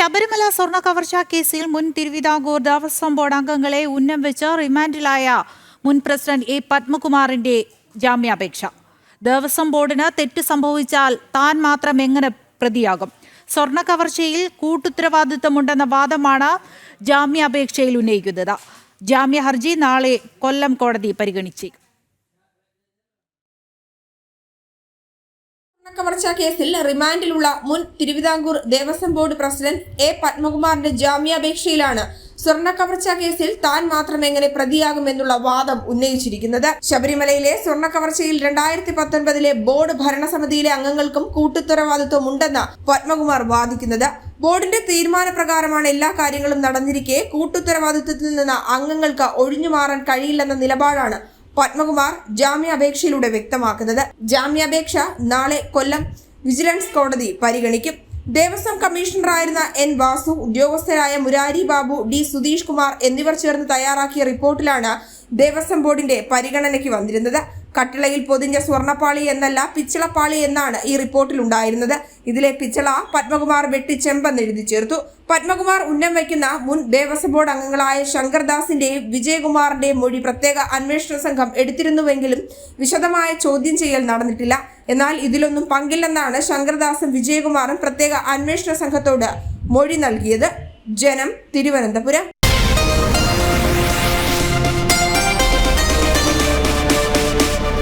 ശബരിമല സ്വർണ കവർച്ചാ കേസിൽ മുൻ തിരുവിതാംകൂർ ദേവസ്വം ബോർഡ് അംഗങ്ങളെ ഉന്നം വെച്ച് റിമാൻഡിലായ മുൻ പ്രസിഡന്റ് എ പത്മകുമാറിന്റെ ജാമ്യാപേക്ഷ. ദേവസ്വം ബോർഡിന് തെറ്റ് സംഭവിച്ചാൽ താൻ മാത്രം എങ്ങനെ പ്രതിയാകും? സ്വർണ കവർച്ചയിൽ കൂട്ടുത്തരവാദിത്തമുണ്ടെന്ന വാദമാണ് ജാമ്യാപേക്ഷയിൽ ഉന്നയിക്കുന്നത്. ജാമ്യ ഹർജി നാളെ കൊല്ലം കോടതി പരിഗണിച്ചേക്കും. കവർച്ചാ കേസിൽ റിമാൻഡിലുള്ള മുൻ Thiruvithamkoor Devaswom board president A പത്മകുമാറിന്റെ ജാമ്യാപേക്ഷയിലാണ് സ്വർണ കവർച്ചാ കേസിൽ താൻ മാത്രം എങ്ങനെ പ്രതിയാകുമെന്നുള്ള വാദം ഉന്നയിച്ചിരിക്കുന്നത്. ശബരിമലയിലെ സ്വർണ കവർച്ചയിൽ രണ്ടായിരത്തി പത്തൊൻപതിലെ ബോർഡ് ഭരണസമിതിയിലെ അംഗങ്ങൾക്കും കൂട്ടുത്തരവാദിത്വം ഉണ്ടെന്ന് പത്മകുമാർ വാദിക്കുന്നത്. ബോർഡിന്റെ തീരുമാനപ്രകാരമാണ് എല്ലാ കാര്യങ്ങളും നടന്നിരിക്കെ കൂട്ടുത്തരവാദിത്വത്തിൽ നിന്ന് അംഗങ്ങൾക്ക് ഒഴിഞ്ഞു മാറാൻ കഴിയില്ലെന്ന നിലപാടാണ് പത്മകുമാർ ജാമ്യാപേക്ഷയിലൂടെ വ്യക്തമാക്കുന്നത്. ജാമ്യാപേക്ഷ നാളെ കൊല്ലം വിജിലൻസ് കോടതി പരിഗണിക്കും. ദേവസ്വം കമ്മീഷണറായിരുന്ന എൻ വാസു ഉദ്യോഗസ്ഥരായ മുരാരി ബാബു ഡി സുധീഷ് കുമാർ എന്നിവർ ചേർന്ന് തയ്യാറാക്കിയ റിപ്പോർട്ടിലാണ് ദേവസ്വം ബോർഡിന്റെ പരിഗണനയ്ക്ക് വന്നിരുന്നത്. കട്ടിളയിൽ പൊതിഞ്ഞ സ്വർണപ്പാളി എന്നല്ല പിച്ചളപ്പാളി എന്നാണ് ഈ റിപ്പോർട്ടിൽ ഉണ്ടായിരുന്നത്. ഇതിലെ പിച്ചള പത്മകുമാർ വെട്ടിച്ചെമ്പെന്ന് എഴുതി ചേർത്തു. പത്മകുമാർ ഉന്നം വയ്ക്കുന്ന മുൻ ദേവസ്വം ബോർഡ് അംഗങ്ങളായ ശങ്കർദാസിന്റെയും വിജയകുമാറിന്റെയും മൊഴി പ്രത്യേക അന്വേഷണ സംഘം എടുത്തിരുന്നുവെങ്കിലും വിശദമായ ചോദ്യം ചെയ്യൽ നടന്നിട്ടില്ല. എന്നാൽ ഇതിലൊന്നും പങ്കില്ലെന്നാണ് ശങ്കർദാസും വിജയകുമാറും പ്രത്യേക അന്വേഷണ സംഘത്തോട് മൊഴി നൽകിയത്. ജനം തിരുവനന്തപുരം.